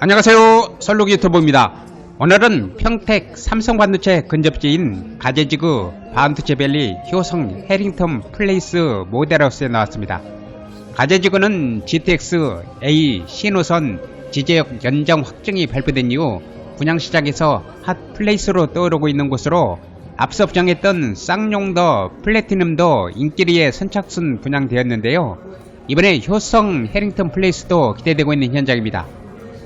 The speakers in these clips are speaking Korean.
안녕하세요. 설록 유튜브입니다. 오늘은 평택 삼성반도체 근접지인 가재지구 반도체밸리 효성 해링턴 플레이스 모델하우스에 나왔습니다. 가재지구는 GTX A 신호선 지제역 연장 확정이 발표된 이후 분양시장에서 핫 플레이스로 떠오르고 있는 곳으로 앞서 분양했던 쌍용더 플래티넘도 인기리에 선착순 분양되었는데요. 이번에 효성 해링턴 플레이스도 기대되고 있는 현장입니다.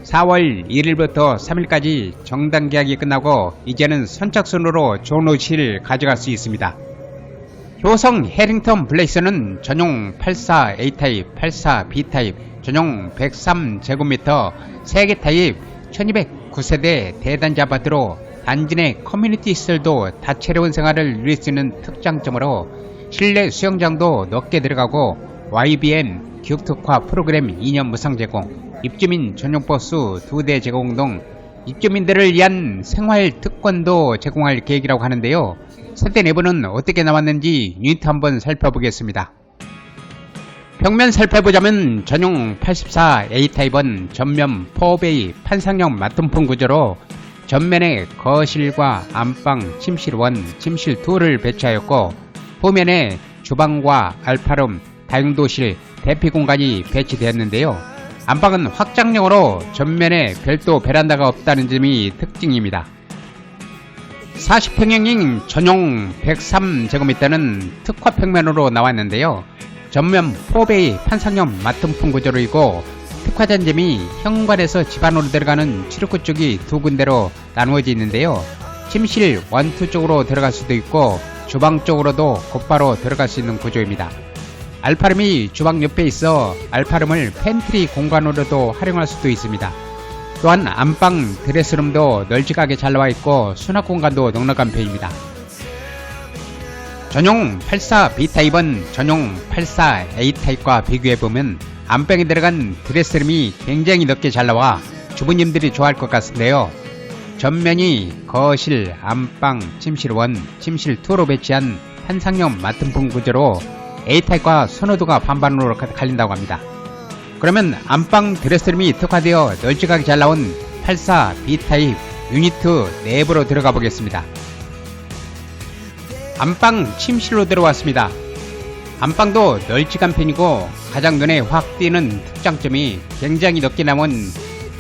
4월 1일부터 3일까지 정당 계약이 끝나고 이제는 선착순으로 좋은 옷을 가져갈 수 있습니다. 효성 해링턴 플레이스는 전용 84A 타입, 84B 타입, 전용 103제곱미터 3개 타입 1209세대 대단지 아파트로 단지 내 커뮤니티 시설도 다채로운 생활을 누릴 수 있는 특장점으로 실내 수영장도 넓게 들어가고 YBN 교육특화 프로그램 2년 무상 제공, 입주민 전용 버스 2대 제공 등 입주민들을 위한 생활 특권도 제공할 계획이라고 하는데요. 세대 내부는 어떻게 나왔는지 유니트 한번 살펴보겠습니다. 벽면 살펴보자면 전용 84A 타입은 전면 4베이 판상형 마통풍 구조로 전면에 거실과 안방, 침실 1, 침실 2를 배치하였고 후면에 주방과 알파룸, 다용도실, 대피 공간이 배치되었는데요. 안방은 확장형으로 전면에 별도 베란다가 없다는 점이 특징입니다. 40평형인 전용 103제곱미터는 특화 평면으로 나왔는데요. 전면 4베이 판상형 마통풍 구조로이고 특화 단점이 현관에서 집 안으로 들어가는 출입구 쪽이 두 군데로 나누어져 있는데요. 침실 1, 2 쪽으로 들어갈 수도 있고 주방 쪽으로도 곧바로 들어갈 수 있는 구조입니다. 알파룸이 주방 옆에 있어 알파룸을 팬트리 공간으로도 활용할 수도 있습니다. 또한 안방 드레스룸도 널찍하게 잘 나와 있고 수납 공간도 넉넉한 편입니다. 전용 84B 타입은 전용 84A 타입과 비교해보면 안방에 들어간 드레스룸이 굉장히 넓게 잘 나와 주부님들이 좋아할 것 같은데요. 전면이 거실, 안방, 침실 1, 침실 2로 배치한 한상형 마튼풍 구조로 A타입과 선호도가 반반으로 갈린다고 합니다. 그러면 안방 드레스룸이 특화되어 널찍하게 잘 나온 84B타입 유니트 내부로 들어가 보겠습니다. 안방 침실로 들어왔습니다. 안방도 널찍한 편이고 가장 눈에 확 띄는 특장점이 굉장히 넓게 남은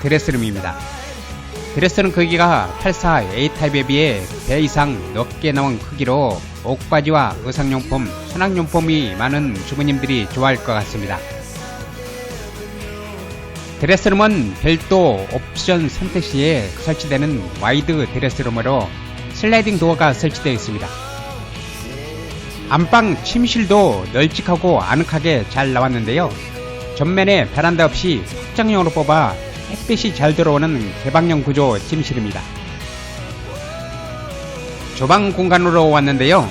드레스룸입니다. 드레스룸 크기가 84A 타입에 비해 배 이상 넓게 나온 크기로 옷바지와 의상용품, 수납용품이 많은 주부님들이 좋아할 것 같습니다. 드레스룸은 별도 옵션 선택 시에 설치되는 와이드 드레스룸으로 슬라이딩 도어가 설치되어 있습니다. 안방 침실도 널찍하고 아늑하게 잘 나왔는데요. 전면에 베란다 없이 확장형으로 뽑아 햇빛이 잘 들어오는 개방형 구조 침실입니다. 주방 공간으로 왔는데요.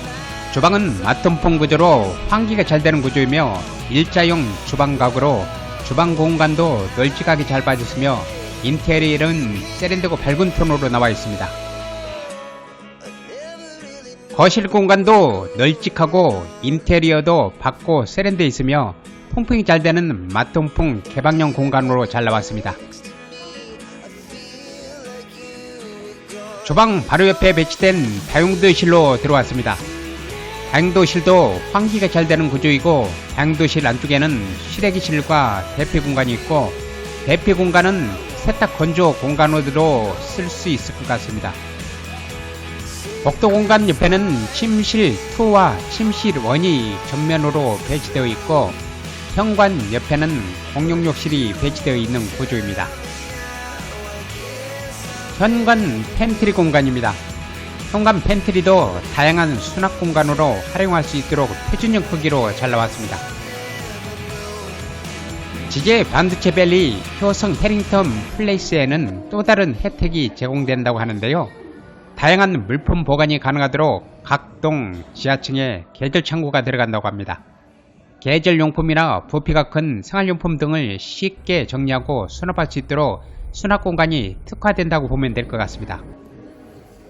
주방은 마통풍 구조로 환기가 잘 되는 구조이며 일자용 주방 가구로 주방 공간도 널찍하게 잘 빠졌으며 인테리어는 세련되고 밝은 톤으로 나와 있습니다. 거실 공간도 널찍하고 인테리어도 밝고 세련되어 있으며 통풍이 잘 되는 마통풍 개방형 공간으로 잘 나왔습니다. 주방 바로 옆에 배치된 다용도실로 들어왔습니다. 다용도실도 환기가 잘 되는 구조이고 다용도실 안쪽에는 실외기실과 대피 공간이 있고 대피 공간은 세탁 건조 공간으로 쓸 수 있을 것 같습니다. 복도 공간 옆에는 침실 2와 침실 1이 전면으로 배치되어 있고 현관 옆에는 공용 욕실이 배치되어 있는 구조입니다. 현관 팬트리 공간입니다. 현관 팬트리도 다양한 수납 공간으로 활용할 수 있도록 표준형 크기로 잘 나왔습니다. 지제 반도체 밸리 효성 해링턴 플레이스에는 또 다른 혜택이 제공된다고 하는데요. 다양한 물품 보관이 가능하도록 각 동 지하층에 계절 창고가 들어간다고 합니다. 계절 용품이나 부피가 큰 생활용품 등을 쉽게 정리하고 수납할 수 있도록 수납 공간이 특화된다고 보면 될 것 같습니다.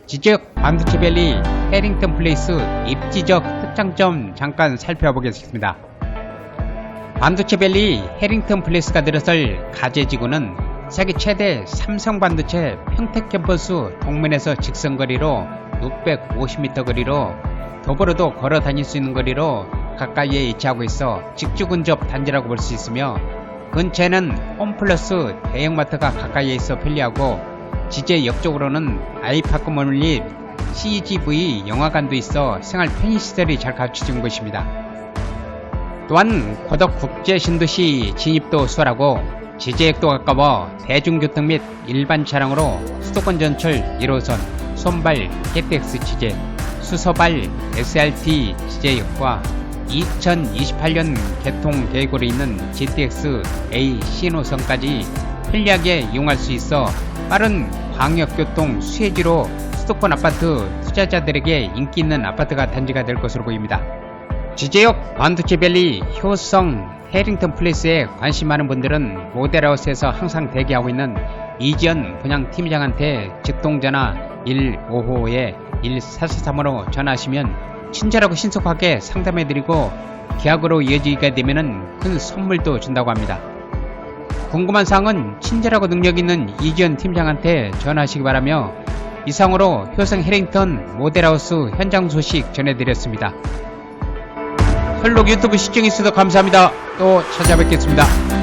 지적 반도체 밸리 해링턴 플레이스 입지적 특장점 잠깐 살펴보겠습니다. 반도체 밸리 해링턴 플레이스가 들어설 가재지구는 세계 최대 삼성 반도체 평택 캠퍼스 동면에서 직선거리로 650m 거리로 더불어도 걸어 다닐 수 있는 거리로 가까이에 위치하고 있어 직주 근접 단지라고 볼 수 있으며 근처에는 홈플러스 대형마트가 가까이에 있어 편리하고 지제 역 쪽으로는 아이파크 멀리 CGV 영화관도 있어 생활 편의시설이 잘 갖춰진 곳입니다. 또한 고덕 국제 신도시 진입도 수월하고 지제역도 가까워 대중교통 및 일반 차량으로 수도권 전철 1호선, 손발 KTX 지제, 수서발 SRT 지제역과 2028년 개통 계획으로 있는 GTX A 신호선까지 편리하게 이용할 수 있어 빠른 광역교통 수혜지로 수도권 아파트 투자자들에게 인기 있는 아파트가 단지가 될 것으로 보입니다. 지제역 반도체밸리 효성 해링턴 플레이스에 관심 많은 분들은 모델하우스에서 항상 대기하고 있는 이지연 분양팀장한테 직동전화 155에 1443으로 전화하시면 친절하고 신속하게 상담해드리고 계약으로 이어지게 되면 큰 선물도 준다고 합니다. 궁금한 사항은 친절하고 능력 있는 이지연 팀장한테 전화하시기 바라며 이상으로 효성 해링턴 모델하우스 현장 소식 전해드렸습니다. 혈록 유튜브 시청해주셔서 감사합니다. 또 찾아뵙겠습니다.